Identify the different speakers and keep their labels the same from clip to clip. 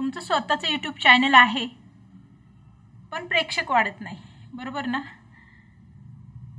Speaker 1: तुमचं स्वतःचं YouTube channel आहे पण प्रेक्षक वाढत नाही. बरोबर ना?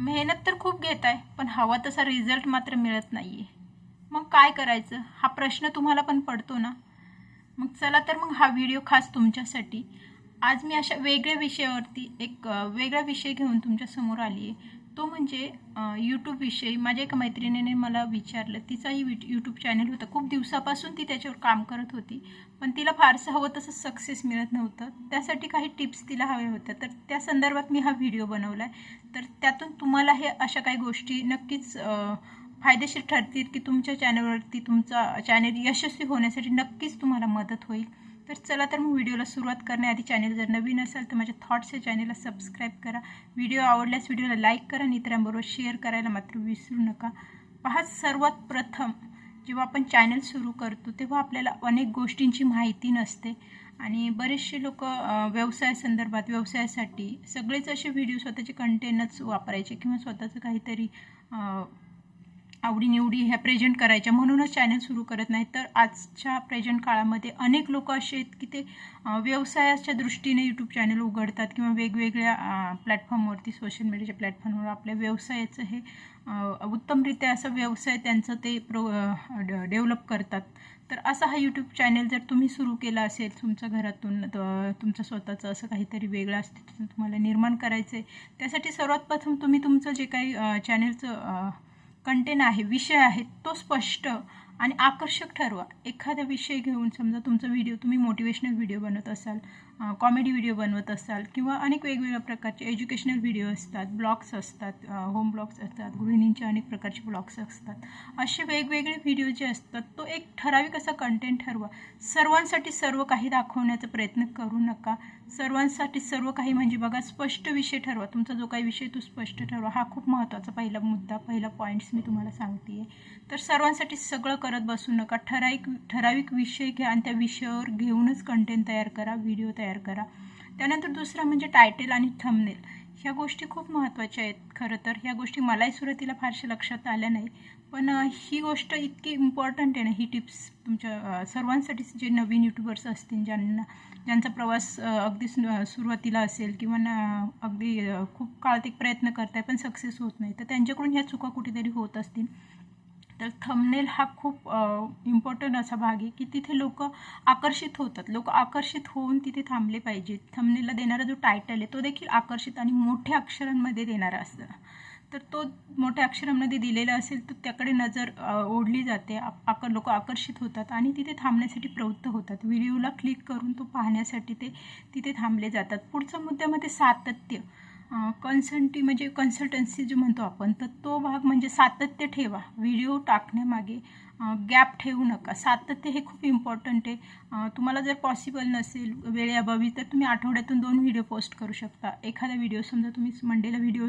Speaker 1: मेहनत तर खूप घेत आहे पण हवा तसा रिझल्ट मात्र मिळत नाही आहे मग काय करायचं? हा प्रश्न तुम्हाला पण पडतो ना? मग चला तर मग हा व्हिडिओ खास तुमच्यासाठी. आज मी अशा वेगळ्या विषयावरती एक वेगळा विषय घेऊन तुमच्यासमोर आली आहे तो म्हणजे यूट्यूबविषयी माझ्या एका मैत्रिणीने मला विचारलं. तिचाही विट यूट्यूब चॅनल होतं. खूप दिवसापासून ती त्याच्यावर काम करत होती. पण तिला फारसं हवं तसं सक्सेस मिळत नव्हतं. त्यासाठी काही टिप्स तिला हव्या होत्या तर त्या संदर्भात मी हा व्हिडिओ बनवला आहे तर त्यातून तुम्हाला हे अशा काही गोष्टी नक्कीच फायदेशीर ठरतील की तुमच्या चॅनलवरती तुमचा चॅनल यशस्वी होण्यासाठी नक्कीच तुम्हाला मदत होईल. तर चला तर मग व्हिडिओला सुरुवात करण्याआधी चॅनल जर नवीन असेल तर माझ्या थॉट्स या चॅनलला सबस्क्राईब करा. व्हिडिओ आवडल्यास व्हिडिओला लाईक करा आणि इतरांबरोबर शेअर करायला मात्र विसरू नका. पहा सर्वात प्रथम जेव्हा आपण चॅनल सुरू करतो तेव्हा आपल्याला अनेक गोष्टींची माहिती नसते. आणि बरेचसे लोक व्यवसायासंदर्भात व्यवसायासाठी सगळेच असे व्हिडिओ स्वतःचे कंटेनच वापरायचे किंवा स्वतःचं काहीतरी आवडीनिवडी ह्या प्रेझेंट करायच्या. म्हणूनच चॅनल सुरू करत नाही. तर आजच्या प्रेझेंट काळामध्ये अनेक लोक असे आहेत की ते व्यवसायाच्या दृष्टीने यूट्यूब चॅनल उघडतात किंवा वेगवेगळ्या प्लॅटफॉर्मवरती सोशल मीडियाच्या प्लॅटफॉर्मवर आपल्या व्यवसायाचं हे उत्तमरित्या असं व्यवसाय त्यांचं ते प्रो डेव्हलप करतात. तर असा हा यूट्यूब चॅनल जर तुम्ही सुरू केला असेल तुमच्या घरातून तुमचं स्वतःचं असं काहीतरी वेगळं असतं तुम्हाला निर्माण करायचं आहे त्यासाठी सर्वात प्रथम तुम्ही तुमचं जे काही चॅनलचं कंटेंट आहे विषय आहे तो स्पष्ट आणि आकर्षक ठरवा. एखादा विषय घेऊन समजा तुमचा व्हिडिओ तुम्ही मोटिवेशनल व्हिडिओ बनवत असाल कॉमेडी व्हिडिओ बनवत असाल किंवा अनेक वेगवेगळ्या प्रकारचे एज्युकेशनल व्हिडिओ असतात ब्लॉग्स असतात होम ब्लॉग्स असतात गृहिणींचे अनेक प्रकारचे ब्लॉग्स असतात. असे वेगवेगळे व्हिडिओ जे असतात तो एक ठराविक असा कंटेंट ठरवा. सर्वांसाठी सर्व काही दाखवण्याचा प्रयत्न करू नका. सर्वांसाठी सर्व काही म्हणजे बघा स्पष्ट विषय ठरवा. तुमचा जो काही विषय तो स्पष्ट ठरवा. हा खूप महत्त्वाचा पहिला मुद्दा पहिला पॉईंट्स मी तुम्हाला सांगते तर सर्वांसाठी सगळं करत बसू नका. ठराविक ठराविक विषय घ्या आणि त्या विषयावर घेऊनच कंटेंट तयार करा व्हिडिओ तयार करा. त्यानंतर दुसरा म्हणजे टायटेल आणि थंबनेल ह्या गोष्टी खूप महत्त्वाच्या आहेत. खरं तर ह्या गोष्टी मलाही सुरुवातीला फारशा लक्षात आल्या नाही. पण ही गोष्ट इतकी इम्पॉर्टंट आहे ना ही टिप्स तुमच्या सर्वांसाठी जे नवीन यूट्यूबर्स असतील ज्यांना ज्यांचा प्रवास अगदी सुरुवातीला असेल किंवा ना अगदी खूप काळ ते प्रयत्न करताय पण सक्सेस होत नाही तर त्यांच्याकडून ह्या चुका कुठेतरी होत असतील. तर थंबनेल हा खूप इम्पॉर्टंट असा भाग आहे की तिथे लोक आकर्षित होतात. लोक आकर्षित होऊन तिथे थांबले पाहिजेत. थंबनेलला देणारा जो टायटल आहे तो देखील आकर्षित आणि मोठ्या अक्षरांमध्ये देणारा असतो. तर तो मोठ्या अक्षरांमध्ये दिलेला असेल तर त्याकडे नजर ओढली जाते. आप- आक लोक आकर्षित होतात आणि तिथे थांबण्यासाठी प्रवृत्त होतात. व्हिडिओला क्लिक करून तो पाहण्यासाठी ते तिथे थांबले जातात. पुढच्या मुद्द्यामध्ये सातत्य. कन्सल्टी म्हणजे कन्सल्टन्सी जो म्हणतो आपण तर तो भाग म्हणजे सातत्य ठेवा. व्हिडिओ टाकण्यामागे गॅप ठेवू नका. सातत्य हे खूप इम्पॉर्टंट आहे. तुम्हाला जर पॉसिबल नसेल वेळेअभावी तर तुम्ही आठवड्यातून दोन व्हिडिओ पोस्ट करू शकता. एखादा व्हिडिओ समजा तुम्ही मंडेला व्हिडिओ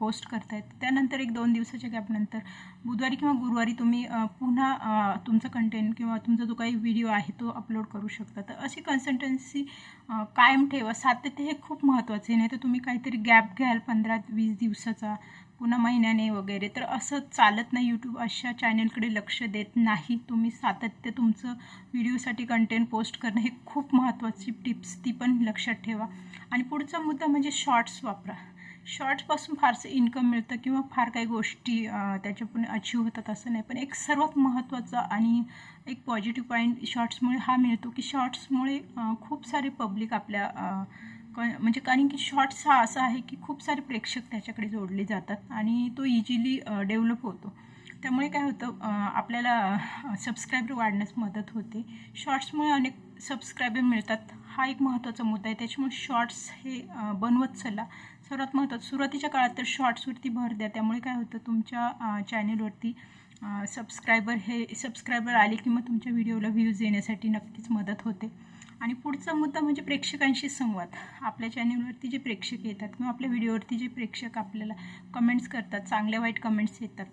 Speaker 1: पोस्ट करतायत त्यानंतर एक दोन दिवसाच्या गॅपनंतर बुधवारी किंवा गुरुवारी तुम्ही पुन्हा तुमचं कंटेंट किंवा तुमचा जो काही व्हिडिओ आहे तो अपलोड करू शकता. तर अशी कन्सल्टन्सी कायम ठेवा. सातत्य हे खूप महत्त्वाचे नाही तर तुम्ही काहीतरी गॅप घ्याल पंधरा वीस दिवसाचा. पुन्हा महिन्याने वगैरे. तर असं चालत नाही यूट्यूब अशा चॅनलकडे लक्ष देत नाही. तुम्ही सातत्य तुमचं व्हिडिओसाठी कंटेंट पोस्ट करणं हे खूप महत्त्वाची टिप्स ती पण लक्षात ठेवा. आणि पुढचा मुद्दा म्हणजे शॉर्ट्स वापरा. शॉर्ट्सपासून फारसं इन्कम मिळतं किंवा फार काही गोष्टी त्याच्यापुढे अचीव होतात असं नाही. पण एक सर्वात महत्त्वाचा आणि एक पॉझिटिव्ह पॉईंट शॉर्ट्समुळे हा मिळतो की शॉर्ट्समुळे खूप सारे पब्लिक आपल्या क म्हणजे कारण की शॉर्ट्स हा असा आहे की खूप सारे प्रेक्षक त्याच्याकडे जोडले जातात आणि तो इझिली डेव्हलप होतो. त्यामुळे काय होतं आपल्याला सबस्क्रायबर वाढण्यास मदत होते. शॉर्ट्समुळे अनेक सबस्क्रायबर मिळतात. हा एक महत्त्वाचा मुद्दा आहे. त्याच्यामुळे शॉर्ट्स हे बनवत चला. सर्वात महत्त्वाचं सुरुवातीच्या काळात तर शॉर्ट्सवरती भर द्या. त्यामुळे काय होतं तुमच्या चॅनलवरती सबस्क्रायबर हे सबस्क्रायबर आले की मग तुमच्या व्हिडिओला व्ह्यूज येण्यासाठी नक्कीच मदत होते. आणि पुढचा मुद्दा म्हणजे प्रेक्षकांशी संवाद. आपल्या चॅनलवरती जे प्रेक्षक येतात किंवा आपल्या व्हिडिओवरती जे प्रेक्षक आपल्याला कमेंट्स करतात चांगल्या वाईट कमेंट्स येतात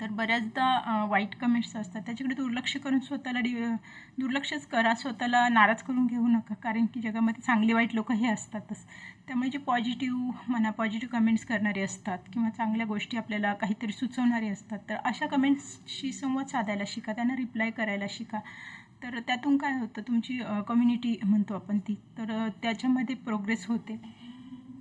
Speaker 1: तर बऱ्याचदा वाईट कमेंट्स असतात. त्याच्याकडे दुर्लक्ष करून स्वतःला डि दुर्लक्षच करा. स्वतःला नाराज करून घेऊ नका. कारण की जगामध्ये चांगले वाईट लोक हे असतातच. त्यामुळे जे पॉझिटिव्ह म्हणा पॉझिटिव्ह कमेंट्स करणारे असतात किंवा चांगल्या गोष्टी आपल्याला काहीतरी सुचवणारे असतात तर अशा कमेंट्सशी संवाद साधायला शिका. त्यांना रिप्लाय करायला शिका. तर त्यातून काय होतं? तुमची कम्युनिटी म्हणतो आपण ती. तर त्याच्यामध्ये प्रोग्रेस होते.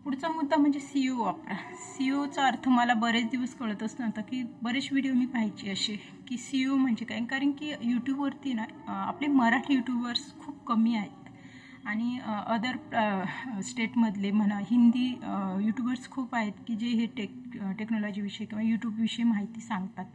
Speaker 1: पुढचा मुद्दा म्हणजे सी ओ वापरा. सी ओचा अर्थ मला बरेच दिवस कळतच नव्हता की बरेच व्हिडिओ मी पाहायचे असे की सी ओ म्हणजे काय? कारण की यूट्यूबवरती ना आपले मराठी यूट्यूबर्स खूप कमी आहेत. आणि अदर स्टेटमधले म्हणा हिंदी यूट्यूबर्स खूप आहेत की जे हे टेक टेक्नॉलॉजीविषयी किंवा यूट्यूबविषयी माहिती सांगतात.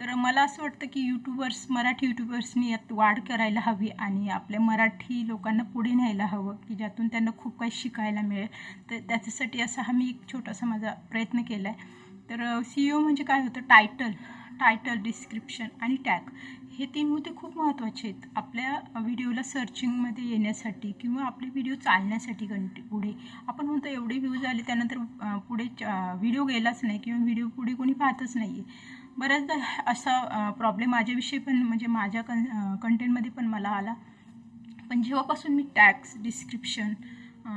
Speaker 1: तर मला असं वाटतं की यूट्यूबर्स मराठी यूट्यूबर्सनी यात वाढ करायला हवी आणि आपल्या मराठी लोकांना पुढे न्यायला हवं की ज्यातून त्यांना खूप काही शिकायला मिळेल. तर त्याच्यासाठी असा हा मी एक छोटासा माझा प्रयत्न केला आहे तर सी ओ म्हणजे काय होतं? टायटल टायटल डिस्क्रिप्शन आणि टॅग हे तीन मुद्दे खूप महत्त्वाचे आहेत. आपल्या व्हिडिओला सर्चिंगमध्ये येण्यासाठी किंवा आपले व्हिडिओ चालण्यासाठी कंटि पुढे. आपण म्हणतो एवढे व्ह्यूज आले त्यानंतर पुढे व्हिडिओ गेलाच नाही किंवा व्हिडिओ पुढे कोणी पाहतच नाही आहे बऱ्याचदा असा प्रॉब्लेम माझ्याविषयी पण म्हणजे माझ्या कन कंटेंटमध्ये पण मला आला. पण जेव्हापासून मी टॅक्स डिस्क्रिप्शन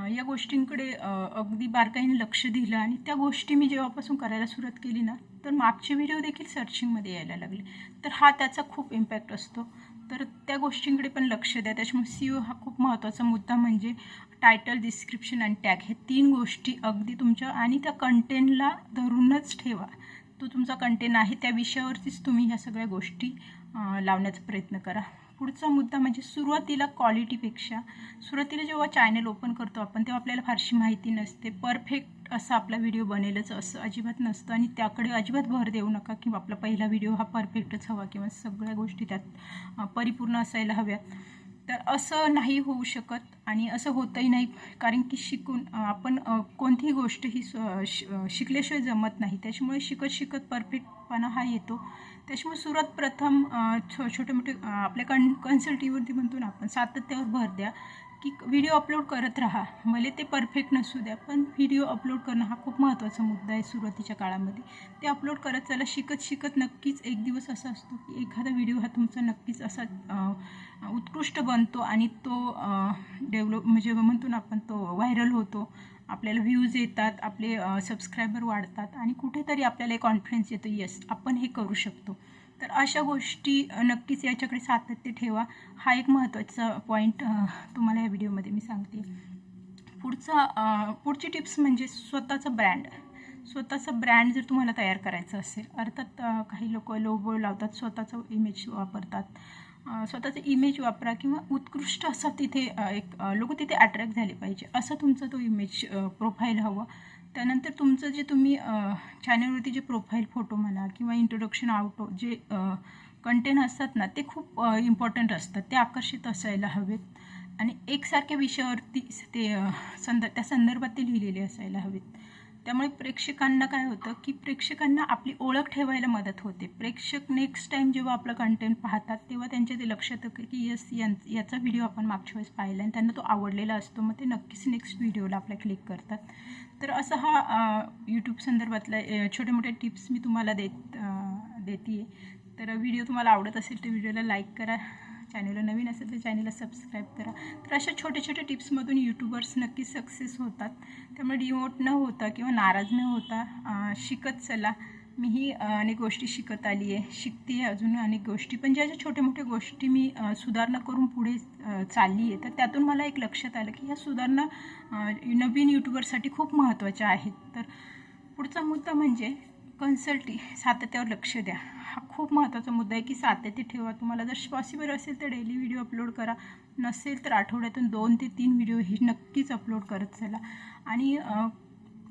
Speaker 1: या गोष्टींकडे अगदी बारकाईने लक्ष दिलं आणि त्या गोष्टी मी जेव्हापासून करायला सुरुवात केली ना तर मागचे व्हिडिओ देखील सर्चिंगमध्ये यायला लागले. तर हा त्याचा खूप इम्पॅक्ट असतो. तर त्या गोष्टींकडे पण लक्ष द्या. त्याच्यामुळे सी ओ हा खूप महत्त्वाचा मुद्दा म्हणजे टायटल डिस्क्रिप्शन आणि टॅग हे तीन गोष्टी अगदी तुमच्या आणि त्या कंटेंटला धरूनच ठेवा. तो तुमचा कंटेंट आहे त्या विषयावरतीच तुम्ही ह्या सगळ्या गोष्टी लावण्याचा प्रयत्न करा. पुढचा मुद्दा म्हणजे सुरुवातीला क्वालिटीपेक्षा सुरुवातीला जेव्हा चॅनल ओपन करतो आपण तेव्हा आपल्याला फारशी माहिती नसते. परफेक्ट असा आपला व्हिडिओ बनेलच असं अजिबात नसतं आणि त्याकडे अजिबात भर देऊ नका किंवा आपला पहिला व्हिडिओ हा परफेक्टच हवा किंवा सगळ्या गोष्टी त्यात परिपूर्ण असायला हव्यात. तर असं नाही होऊ शकत आणि असं होतही नाही कारण की शिकून आपण कोणतीही गोष्ट ही शिकल्याशिवाय जमत नाही. त्याच्यामुळे शिकत शिकत परफेक्टपणा हा येतो. त्याच्यामुळे सुरुवात प्रथम छो छोटे मोठे आपल्या कन कन्सल्टीवरती म्हणतो ना आपण सातत्यावर भर द्या की व्हिडिओ अपलोड करत राहा. भले ते परफेक्ट नसू द्या पण व्हिडिओ अपलोड करणं हा खूप महत्त्वाचा मुद्दा आहे सुरुवातीच्या काळामध्ये. ते अपलोड करत चला शिकत शिकत नक्कीच एक दिवस असा असतो की एखादा व्हिडिओ हा तुमचा नक्कीच असा उत्कृष्ट बनतो आणि तो डेव्हलप म्हणजे म्हणतो ना आपण तो व्हायरल होतो. आपल्याला व्ह्यूज येतात आपले सबस्क्रायबर वाढतात आणि कुठेतरी आपल्याला एक कॉन्फिडन्स येतो येस आपण हे करू शकतो. तर अशा गोष्टी नक्कीच याच्याकडे सातत्य ठेवा. हा एक महत्त्वाचा पॉईंट तुम्हाला या व्हिडिओमध्ये मी सांगते. पुढचा पुढची टिप्स म्हणजे स्वतःचं ब्रँड स्वतःचा ब्रँड जर तुम्हाला तयार करायचं असेल अर्थात काही लोक लोगो लावतात स्वतःचं इमेज वापरतात. स्वतःचं इमेज वापरा किंवा उत्कृष्ट असा तिथे एक लोक तिथे अट्रॅक्ट झाले पाहिजे. असं तुमचं तो इमेज प्रोफाईल हवं. त्यानंतर तुमचं जे तुम्ही चॅनलवरती जे प्रोफाईल फोटो म्हणा किंवा इंट्रोडक्शन आउटो जे कंटेंट असतात ना ते खूप इम्पॉर्टंट असतात. ते आकर्षित असायला हवेत. आणि एकसारख्या विषयावरती ते संद त्या संदर्भात ते लिहिलेले असायला हवेत. त्यामुळे प्रेक्षकांना काय होतं की प्रेक्षकांना आपली ओळख ठेवायला मदत होते. प्रेक्षक नेक्स्ट टाईम जेव्हा आपलं कंटेंट पाहतात तेव्हा त्यांच्या ते लक्षात येतं की यस याचा व्हिडिओ आपण मागच्या वेळेस पाहिला आणि त्यांना तो आवडलेला असतो. मग ते नक्कीच नेक्स्ट व्हिडिओला आपल्या क्लिक करतात. तर असा हा यूट्यूब संदर्भातला छोटे मोठे मोठ्या टिप्स मी तुम्हाला देत देते तर व्हिडिओ तुम्हाला आवडत असेल तर व्हिडिओला लाईक करा. चॅनलला नवीन असेल तर चॅनलला सबस्क्राईब करा. तर अशा छोट्या छोट्या टिप्समधून यूट्यूबर्स नक्की सक्सेस होतात. त्यामुळे डिमोट न होता किंवा नाराज न होता शिकत चला. मीही अनेक गोष्टी शिकत आली आहे. शिकते आहे अजून अनेक गोष्टी. पण ज्या ज्या छोट्या मोठ्या गोष्टी मी सुधारणा करून पुढे चालली आहे तर त्यातून मला एक लक्षात आलं की ह्या सुधारणा नवीन यूट्यूबरसाठी खूप महत्त्वाच्या आहेत. तर पुढचा मुद्दा म्हणजे कन्सल्टी सातत्यावर लक्ष द्या. हा खूप महत्त्वाचा मुद्दा आहे की सातत्य ठेवा. तुम्हाला जर पॉसिबल असेल तर डेली व्हिडिओ अपलोड करा. नसेल तर आठवड्यातून दोन ते तीन व्हिडिओ हे नक्कीच अपलोड करत चला. आणि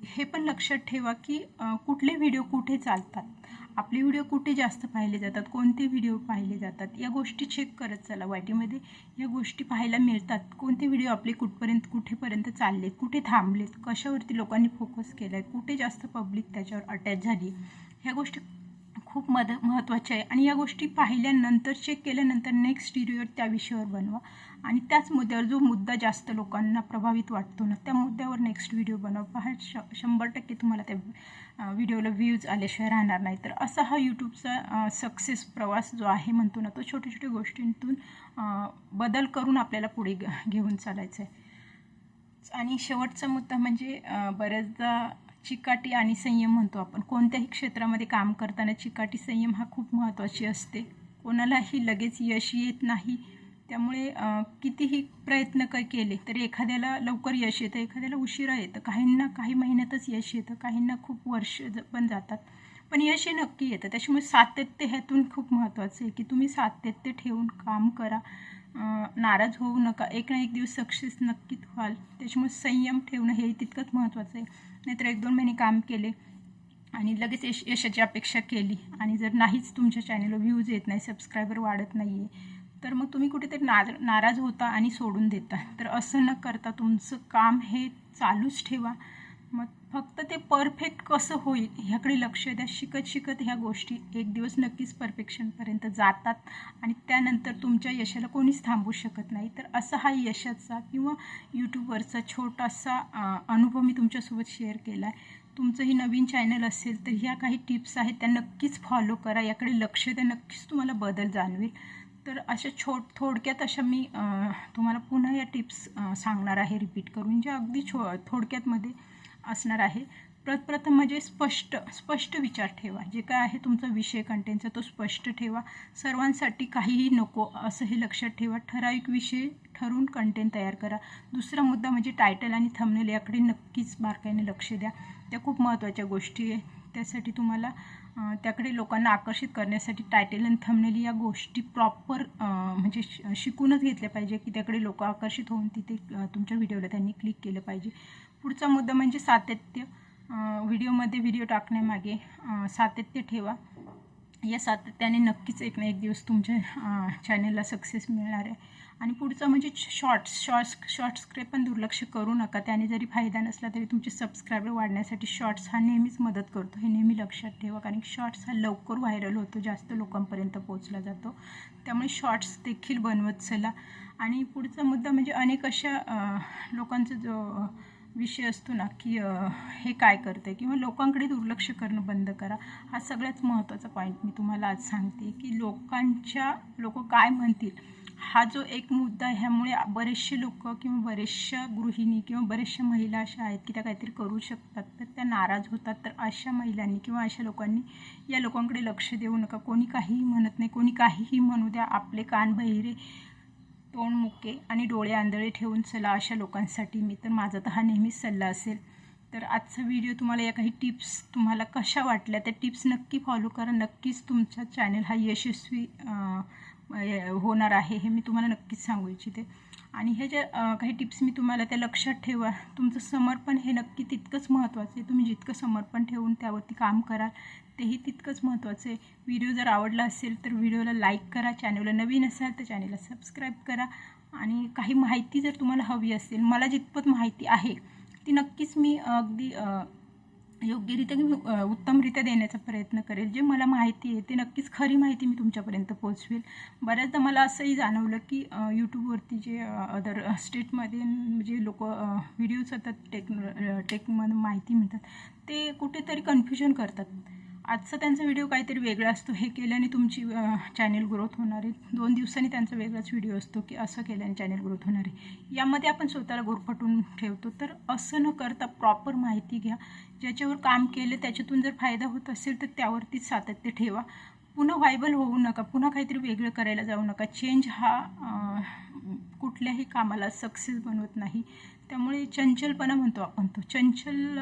Speaker 1: हे पण लक्षात ठेवा की कुठले व्हिडिओ कुठे चालतात? आपले व्हिडिओ कुठे जास्त पाहिले जातात कोणते व्हिडिओ पाहिले जातात या गोष्टी चेक करत चला वाटीमध्ये. या गोष्टी पाहायला मिळतात. कोणते व्हिडिओ आपले कुठपर्यंत कुठेपर्यंत चाललेत कुठे थांबलेत कशावरती लोकांनी फोकस केला आहे कुठे जास्त पब्लिक त्याच्यावर अटॅच झाली ह्या गोष्टी खूप मद महत्त्वाच्या आहे. आणि या गोष्टी पाहिल्यानंतर चेक केल्यानंतर नेक्स्ट व्हिडिओ त्या विषयावर बनवा. आणि त्याच मुद्द्यावर जो मुद्दा जास्त लोकांना प्रभावित वाटतो ना त्या मुद्द्यावर नेक्स्ट व्हिडिओ बनवा. पहा श शंभर टक्के तुम्हाला त्या व्हिडिओला व्ह्यूज आल्याशिवाय राहणार नाही. तर असा हा यूट्यूबचा सक्सेस प्रवास जो आहे म्हणतो ना तो छोट्या छोट्या गोष्टींतून बदल करून आपल्याला पुढे घेऊन चालायचं आहे आणि शेवटचा मुद्दा म्हणजे बऱ्याचदा चिकाटी आणि संयम म्हणतो आपण. कोणत्याही क्षेत्रामध्ये काम करताना चिकाटी संयम हा खूप महत्त्वाची असते. कोणालाही लगेच यश येत नाही. त्यामुळे कितीही प्रयत्न क केले तरी एखाद्याला लवकर यश येतं एखाद्याला उशिरा येतं. काहींना काही महिन्यातच यश येतं काहींना खूप वर्ष ज- पण जातात. पण यश हे नक्की येतं. त्याच्यामुळे सातत्य ह्यातून खूप महत्त्वाचं आहे की तुम्ही सातत्य ठेवून काम करा. नाराज होऊ नका. एक ना एक दिवस सक्सेस नक्कीच व्हाल. त्याच्यामुळे संयम ठेवणं हे तितकंच महत्त्वाचं आहे. नाहीतर एक दोन महिने काम केले आणि लगेच यश यशाची अपेक्षा केली. आणि जर नाहीच तुमच्या चॅनलवर व्ह्यूज येत नाही सबस्क्रायबर वाढत नाही आहे तर मग तुम्ही कुठेतरी नार नाराज होता आणि सोडून देता. तर असं न करता तुमचं काम हे चालूच ठेवा. मग फक्त ते परफेक्ट कसं होईल ह्याकडे लक्ष द्या. शिकत शिकत ह्या गोष्टी एक दिवस नक्कीच परफेक्शनपर्यंत जातात आणि त्यानंतर तुमच्या यशाला कोणीच थांबवू शकत नाही. तर असा हा यशाचा किंवा यूट्यूबवरचा छोटासा अनुभव मी तुमच्यासोबत शेअर केला आहे तुमचंही नवीन चॅनल असेल तर ह्या काही टिप्स आहेत त्या नक्कीच फॉलो करा. याकडे लक्ष द्या नक्कीच तुम्हाला बदल जाणवेल. तर अशा छोट थोडक्यात अशा मी तुम्हाला पुन्हा या टिप्स सांगणार आहे. रिपीट करून ज्या अगदी छो थोडक्यातमध्ये असणार आहे. प्रथम म्हणजे स्पष्ट स्पष्ट विचार ठेवा. जे काय आहे तुमचा विषय कंटेंटचा तो स्पष्ट ठेवा. सर्वांसाठी काहीही नको असं हे लक्षात ठेवा. ठराविक विषय ठरवून कंटेंट तयार करा. दुसरा मुद्दा म्हणजे टायटल आणि थंबनेल याकडे नक्कीच बारकाईने लक्ष द्या. त्या खूप महत्त्वाच्या गोष्टी आहे. त्यासाठी तुम्हाला त्याकडे लोकांना आकर्षित करण्यासाठी टायटल आणि थंबनेल या गोष्टी प्रॉपर म्हणजे श- शिकूनच घेतल्या पाहिजे की त्याकडे लोक आकर्षित होऊन तिथे तुमच्या व्हिडिओला त्यांनी क्लिक केलं पाहिजे. पुढचा मुद्दा म्हणजे सातत्य. व्हिडिओमध्ये व्हिडिओ टाकण्यामागे सातत्य ठेवा. या सातत्याने नक्कीच एक ना एक दिवस तुमच्या चॅनलला चॅनेलला सक्सेस मिळणार आहे. आणि पुढचं म्हणजे शॉर्ट्स शॉर्ट्स शॉर्ट्सकडे पण दुर्लक्ष करू नका. त्याने जरी फायदा नसला तरी तुमचे सबस्क्रायबर वाढण्यासाठी शॉर्ट्स हा नेहमीच मदत करतो. हे नेहमी लक्षात ठेवा कारण की शॉर्ट्स हा लवकर व्हायरल होतो जास्त लोकांपर्यंत पोहोचला जातो. त्यामुळे शॉर्ट्स देखील बनवत चला. आणि पुढचा मुद्दा म्हणजे अनेक अशा लोकांचं जो विषय असतो ना की हे काय करते किंवा लोकांकडे दुर्लक्ष करणं बंद करा हा सगळ्यात महत्त्वाचा पॉईंट मी तुम्हाला आज सांगते की लोकांच्या लोक काय म्हणतील? हा जो एक मुद्दा ह्यामुळे बरेचसे लोक किंवा बरेचशा गृहिणी किंवा बरेचशा महिला अशा आहेत की त्या काहीतरी करू शकतात तर त्या नाराज होतात. तर अशा महिलांनी किंवा अशा लोकांनी या लोकांकडे लक्ष देऊ नका. कोणी काहीही म्हणत नाही कोणी काहीही म्हणू द्या. आपले कान बहिरे तोंड मुके आणि डोळे आंधळे ठेवून चला अशा लोकांसाठी मी तर माझा तर हा नेहमीच सल्ला असेल. तर आजचा व्हिडिओ तुम्हाला या काही टिप्स तुम्हाला कशा वाटल्या त्या टिप्स नक्की फॉलो करा. नक्कीच तुमचा चॅनल हा यशस्वी होणार आहे हे मी तुम्हाला नक्कीच सांगू इच्छिते. आणि हे ज्या काही टिप्स मी तुम्हाला त्या लक्षात ठेवा. तुमचं समर्पण हे नक्की तितकंच महत्त्वाचं आहे. तुम्ही जितकं समर्पण ठेवून त्यावरती काम कराल तेही तितकंच महत्त्वाचं आहे. व्हिडिओ जर आवडला असेल तर व्हिडिओला लाईक करा चॅनलला नवीन असाल तर चॅनलला सबस्क्राईब करा. आणि काही माहिती जर तुम्हाला हवी असेल मला जितपत माहिती आहे ती नक्कीच मी अगदी योग्यरित्या किंवा उत्तमरित्या देण्याचा प्रयत्न करेल. जे मला माहिती आहे ते नक्कीच खरी माहिती मी तुमच्यापर्यंत पोहोचवेल. बऱ्याचदा मला असंही जाणवलं की यूट्यूबवरती जे अदर स्टेटमध्ये जे लोक व्हिडिओज येतात टेक टेकमधून माहिती मिळतात ते कुठेतरी कन्फ्युजन करतात. आजचा त्यांचा व्हिडिओ काहीतरी वेगळा असतो. हे केल्याने तुमची चॅनेल ग्रोथ होणार आहे. दोन दिवसांनी त्यांचा वेगळाच व्हिडिओ असतो की असं केल्याने चॅनेल ग्रोथ होणार आहे. यामध्ये आपण स्वतःला गुरफटून ठेवतो. तर असं न करता प्रॉपर माहिती घ्या. ज्याच्यावर काम केलं त्याच्यातून जर फायदा होत असेल तर त्यावरतीच सातत्य ठेवा. पुन्हा व्हायबल होऊ नका. पुन्हा काहीतरी वेगळं करायला जाऊ नका. चेंज हा कुठल्याही कामाला सक्सेस बनवत नाही. त्यामुळे चंचलपणा म्हणतो आपण तो. चंचल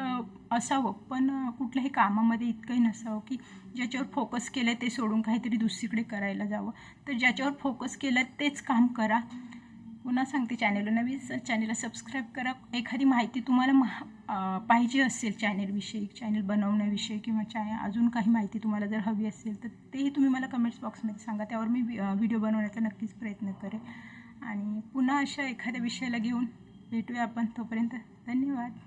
Speaker 1: असावं पण कुठल्याही कामामध्ये इतकंही नसावं की ज्याच्यावर फोकस केलं ते सोडून काहीतरी दुसरीकडे करायला जावं. तर ज्याच्यावर फोकस केलं तेच काम करा. पुन्हा सांगते चॅनलला नवीन चॅनलला सबस्क्राईब करा. एखादी माहिती तुम्हाला महा पाहिजे असेल चॅनलविषयी चॅनल बनवण्याविषयी किंवा चॅ अजून काही माहिती तुम्हाला जर हवी असेल तर तेही तुम्ही मला कमेंट्स बॉक्समध्ये सांगा. त्यावर मी व्हिडिओ बनवण्याचा नक्कीच प्रयत्न करेन. आणि पुन्हा अशा एखाद्या विषयाला घेऊन भेटूया आपण तोपर्यंत. धन्यवाद.